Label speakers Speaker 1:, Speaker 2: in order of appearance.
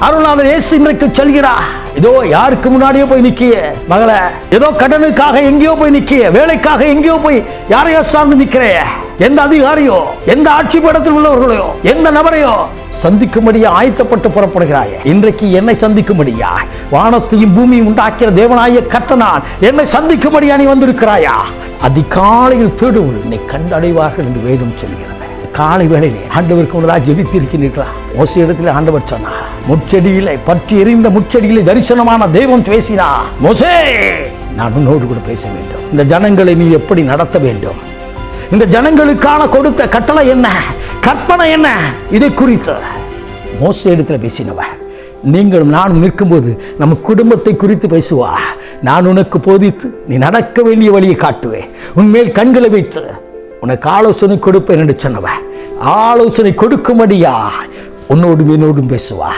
Speaker 1: அருள்நாதர் இயேசு இன்றைக்கு சொல்கிறா ஏதோ யாருக்கு முன்னாடியோ போய் நிக்கிய மகளே? ஏதோ கடனுக்காக எங்கேயோ போய் நிக்கிய வேலைக்காக எங்கேயோ போய் யாரையோ சார்ந்து நிக்கிறே எந்த அதிகாரியோ எந்த ஆட்சி படத்தில் உள்ளவர்களையோ எந்த நபரையோ சந்திக்கும்படியா ஆயத்தப்பட்டு புறப்படுகிறாய்? இன்றைக்கு என்னை சந்திக்கும்படியா? வானத்தையும் பூமியும் உண்டாக்கிற தேவனாய கத்தனான் என்னை சந்திக்கும்படியா நீ வந்திருக்கிறாயா? அதிகாலையில் தேடுவோம் என்னை கண்டடைவார்கள் என்று வேதம் சொல்கிறார் காலை வேளையிலே ஆண்டவருக்கு முன்னதாக ஜெபித்திருக்கிறீர்களா? மோச இடத்துல ஆண்டவர் சொன்னார் முச்செடியிலே பற்றி எறிந்த முச்செடியிலே தரிசனமான தெய்வம் பேசினா? மோசே நான் உன்னோடு கூட பேச வேண்டும். இந்த ஜனங்களை நீ எப்படி நடத்த வேண்டும்? இந்த ஜனங்களுக்கான கொடுத்த கட்டளை என்ன? கற்பனை என்ன? இதை குறித்து. மோச இடத்துல பேசினவன் நீங்களும் நானும் நிற்கும்போது நம்ம குடும்பத்தை குறித்து பேசுவா. நான் உனக்கு போதித்து நீ நடக்க வேண்டிய வழியை காட்டுவேன். உன்மேல் கண்களை வைத்து உனக்கு ஆலோசனை கொடுப்பேன் என்று சொன்னவ. ஆலோசனை கொடுக்கும்படியா உன்னோடும் என்னோடும் பேசுவா